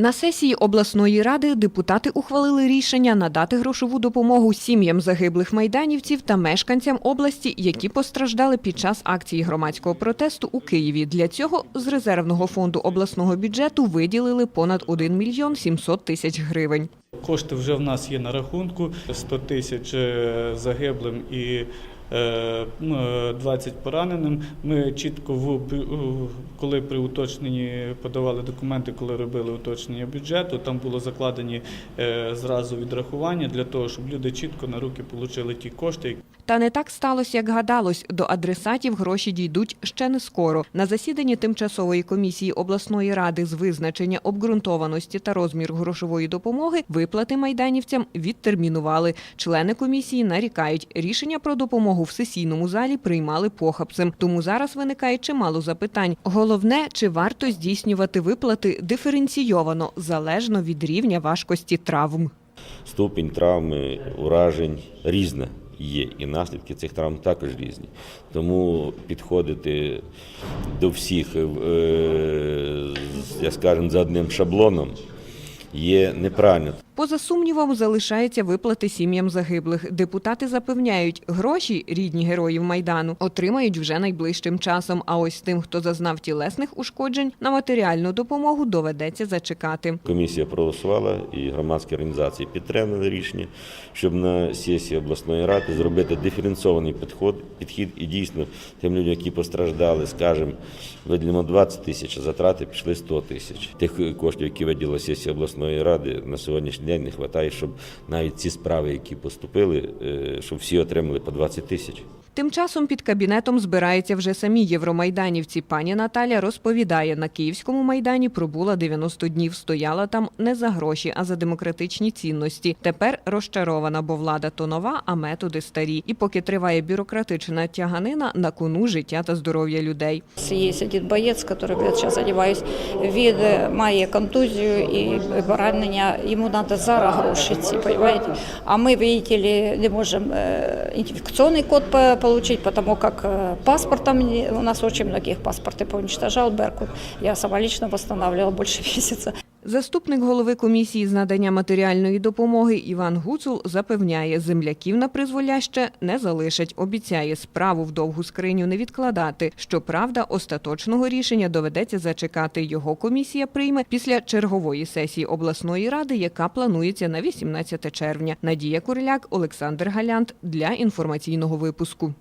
На сесії обласної ради депутати ухвалили рішення надати грошову допомогу сім'ям загиблих майданівців та мешканцям області, які постраждали під час акції громадського протесту у Києві. Для цього з резервного фонду обласного бюджету виділили понад 1 мільйон 700 тисяч гривень. Кошти вже в нас є на рахунку 100 тисяч е, загиблим і 20 пораненим. Ми чітко в коли при уточненні подавали документи, коли робили уточнення бюджету, там було закладені е, зразу відрахування для того, щоб люди чітко на руки отримали ті кошти, Та не так сталося, як гадалось. До адресатів гроші дійдуть ще не скоро. На засіданні тимчасової комісії обласної ради з визначення обґрунтованості та розміру грошової допомоги виплати майданівцям відтермінували. Члени комісії нарікають, рішення про допомогу в сесійному залі приймали похабцем. Тому зараз виникає чимало запитань. Головне, чи варто здійснювати виплати диференційовано, залежно від рівня важкості травм. ступінь травми, уражень різна є, і наслідки цих травм також різні. Тому підходити до всіх, е, з, за одним шаблоном є неправильно. Поза сумнівом залишаються виплати сім'ям загиблих. Депутати запевняють, гроші рідні героїв майдану отримають вже найближчим часом. А ось тим, хто зазнав тілесних ушкоджень, на матеріальну допомогу доведеться зачекати. Комісія проголосувала і громадські організації підтримали рішення, щоб на сесії обласної ради зробити диференційований підход, підхід і дійсно тим людям, які постраждали, скажімо, виділимо 20 тисяч, а затрати пішли 100 тисяч. Тих коштів, які виділила сесія обласної ради, на сьогоднішній день не вистачає, щоб навіть ці справи, які поступили, е, щоб всі отримали по 20 тисяч. Тим часом під кабінетом збираються вже самі євромайданівці. Пані Наталя розповідає, на Київському майдані пробула 90 днів, стояла там не за гроші, а за демократичні цінності. Тепер розчарована, бо влада то нова, а методи старі. І поки триває бюрократична тяганина, на кону життя та здоров'я людей. Есть один боец, которым я сейчас занимаюсь, він е, має контузію і поранення, йому треба зараз гроші ці. А ми, видите ли, не можемо е, ідентифікаційний код по- получить, потому как э, паспортом, у нас очень многих паспорты поуничтожал Беркут. Я сама лично восстанавливала больше месяца. Заступник голови комісії з надання матеріальної допомоги Іван Гуцул запевняє, земляків на призволяще не залишать. Обіцяє справу в довгу скриню не відкладати. Щоправда, остаточного рішення доведеться зачекати. Його комісія прийме після чергової сесії обласної ради, яка планується на 18 червня. Надія Куриляк, Олександр Галянт для інформаційного випуску.